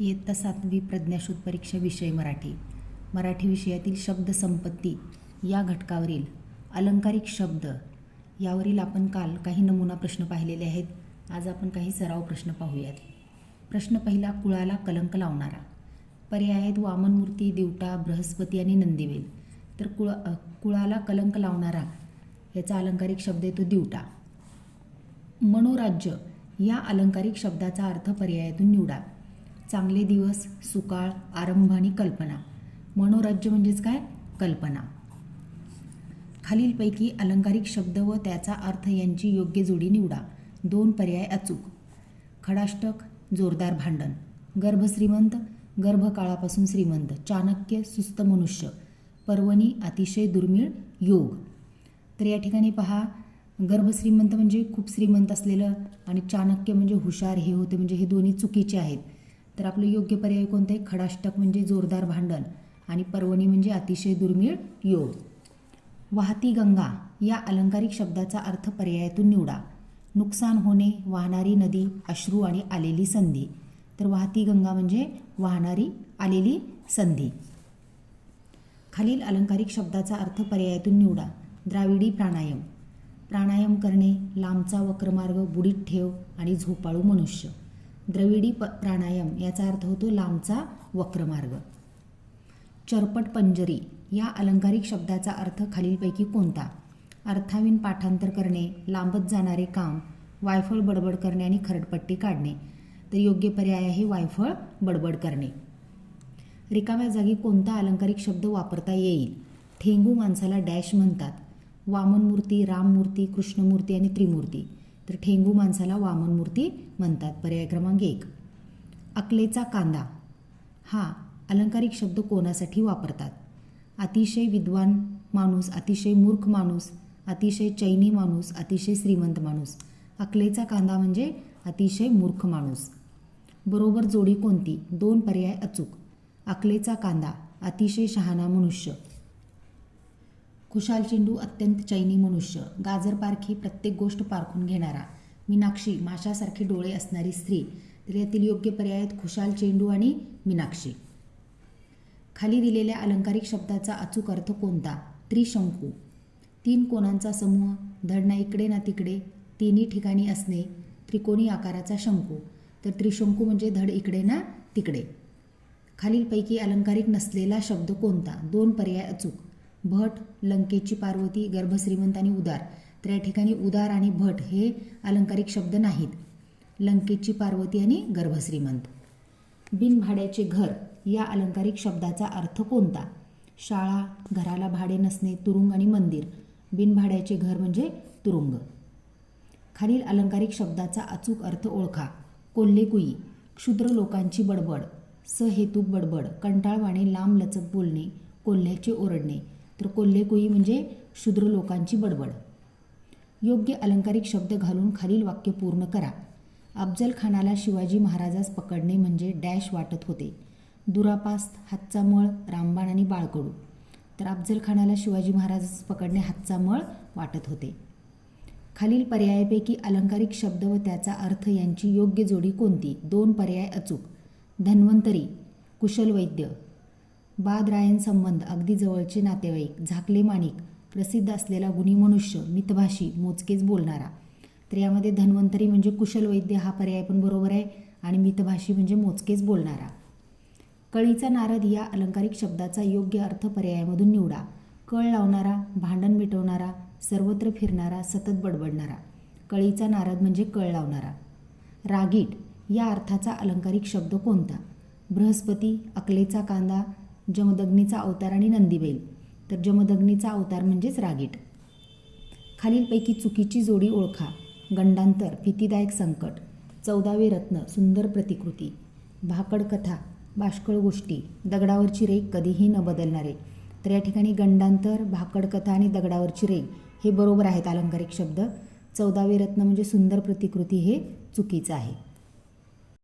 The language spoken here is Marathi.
इयत्ता सातवी प्रज्ञाशोध परीक्षा विषय मराठी. मराठी विषयातील शब्दसंपत्ती या घटकावरील अलंकारिक शब्द. यावरील आपण काल काही नमुना प्रश्न पाहिलेले आहेत. आज आपण काही सराव प्रश्न पाहूयात. प्रश्न पहिला कुळाला कलंक लावणारा. पर्याय आहेत वामनमूर्ती दिवटा बृहस्पती आणि नंदीवेल. तर कुळ कुळाला कलंक लावणारा याचा अलंकारिक शब्द येतो दिवटा. मनोराज्य या अलंकारिक शब्दाचा अर्थ पर्यायातून निवडा. चांगले दिवस सुकाळ आरंभ आणि कल्पना. मनोराज्य म्हणजेच काय? कल्पना. खालीलपैकी अलंकारिक शब्द व त्याचा अर्थ यांची योग्य जोडी निवडा. दोन पर्याय अचूक. खडाष्टक जोरदार भांडण. गर्भश्रीमंत गर्भकाळापासून श्रीमंत. चाणक्य सुस्त मनुष्य. पर्वणी अतिशय दुर्मिळ योग. तर या ठिकाणी पहा गर्भश्रीमंत म्हणजे खूप श्रीमंत असलेलं आणि चाणक्य म्हणजे हुशार हे होते म्हणजे हे दोन्ही चुकीचे आहेत. तर आपलं योग्य पर्याय कोणतं आहे खडाष्टक म्हणजे जोरदार भांडण आणि पर्वणी म्हणजे अतिशय दुर्मिळ योग. वाहती गंगा या अलंकारिक शब्दाचा अर्थ पर्यायातून निवडा. नुकसान होणे वाहणारी नदी अश्रू आणि आलेली संधी. तर वाहती गंगा म्हणजे वाहणारी आलेली संधी. खालील अलंकारिक शब्दाचा अर्थ पर्यायातून निवडा. द्राविडी प्राणायाम. प्राणायाम करणे लांबचा वक्रमार्ग बुडीत ठेव आणि झोपाळू मनुष्य. द्रविडी प प्राणायाम याचा अर्थ होतो लांबचा वक्रमार्ग. चरपट पंजरी या अलंकारिक शब्दाचा अर्थ खालीलपैकी कोणता? अर्थावीन पाठांतर करणे लांबत जाणारे काम वायफळ बडबड करणे आणि खरडपट्टी काढणे. तर योग्य पर्याय आहे वायफळ बडबड करणे. रिकाम्या जागी कोणता अलंकारिक शब्द वापरता येईल? ठेंगू माणसाला डॅश म्हणतात. वामनमूर्ती राममूर्ती कृष्णमूर्ती आणि त्रिमूर्ती. तर ठेंगू माणसाला वामनमूर्ती म्हणतात. पर्याय क्रमांक एक. अकलेचा कांदा. हा अलंकारिक शब्द कोणासाठी वापरतात? अतिशय विद्वान माणूस अतिशय मूर्ख माणूस अतिशय चैनी माणूस अतिशय श्रीमंत माणूस. अकलेचा कांदा म्हणजे अतिशय मूर्ख माणूस. बरोबर जोडी कोणती? दोन पर्याय अचूक. अकलेचा कांदा. अतिशय शहाणा मनुष्य. खुशाल चेंडू अत्यंत चैनी मनुष्य गाजर पारखी प्रत्येक गोष्ट पारखून घेणारा मीनाक्षी माशासारखे डोळे असणारी स्त्री तर यातील योग्य पर्याय आहेत खुशाल चेंडू आणि मीनाक्षी. खाली दिलेल्या अलंकारिक शब्दाचा अचूक अर्थ कोणता? त्रिशंकू. तीन कोणांचा समूह धड ना इकडे ना तिकडे तिन्ही ठिकाणी असणे त्रिकोणी आकाराचा शंकू. तर त्रिशंकू म्हणजे धड इकडे ना तिकडे. खालीलपैकी अलंकारिक नसलेला शब्द कोणता? दोन पर्याय अचूक. भट लंकेची पार्वती गर्भश्रीमंत आणि उदार. तर या ठिकाणी उदार आणि भट हे अलंकारिक शब्द नाहीत. लंकेची पार्वती आणि गर्भश्रीमंत. बिनभाड्याचे घर या अलंकारिक शब्दाचा अर्थ कोणता? शाळा घराला भाडे नसणे तुरुंग आणि मंदिर. बिनभाड्याचे घर म्हणजे तुरुंग. खालील अलंकारिक शब्दाचा अचूक अर्थ ओळखा. कोल्हेकुई क्षुद्र लोकांची बडबड. सहेतुक बडबड कंटाळवाणे लांब लचक बोलणे कोल्ह्याचे ओरडणे. तर कोल्हेकुई म्हणजे क्षुद्र लोकांची बडबड. योग्य अलंकारिक शब्द घालून खालील वाक्य पूर्ण करा. अफजल खानाला शिवाजी महाराजास पकडणे म्हणजे डॅश वाटत होते. दुरापास्त हातचा मळ रामबाण आणि बाळकडू. तर अफजल खानाला शिवाजी महाराजास पकडणे हातचा मळ वाटत होते. खालील पर्यायापैकी अलंकारिक शब्द व त्याचा अर्थ यांची योग्य जोडी कोणती? दोन पर्याय अचूक. धन्वंतरी कुशल वैद्य. बादरायण संबंध अगदी जवळचे नातेवाईक झाकले माणिक प्रसिद्ध असलेला गुणी मनुष्य मितभाषी मोजकेच बोलणारा. तर यामध्ये धन्वंतरी म्हणजे कुशल वैद्य हा पर्याय पण बरोबर आहे आणि मितभाषी म्हणजे मोजकेच बोलणारा. कळीचा नारद या अलंकारिक शब्दाचा योग्य अर्थ पर्यायामधून निवडा. कळ लावणारा भांडण मिटवणारा सर्वत्र फिरणारा सतत बडबडणारा. कळीचा नारद म्हणजे कळ लावणारा. रागीट या अर्थाचा अलंकारिक शब्द कोणता? बृहस्पती अकलेचा कांदा जमदग्नीचा अवतार आणि नंदीबैल तर जमदग्नीचा अवतार म्हणजेच रागीट. खालीलपैकी चुकीची जोडी ओळखा. गंडांतर भीतीदायक संकट. चौदावे रत्न सुंदर प्रतिकृती. भाकड कथा बाष्कळ गोष्टी. दगडावरची रेग कधीही न बदलणारे. तर या ठिकाणी गंडांतर भाकड कथा आणि दगडावरची रेग हे बरोबर आहेत अलंकारिक शब्द. चौदावे रत्न म्हणजे सुंदर प्रतिकृती हे चुकीचं आहे.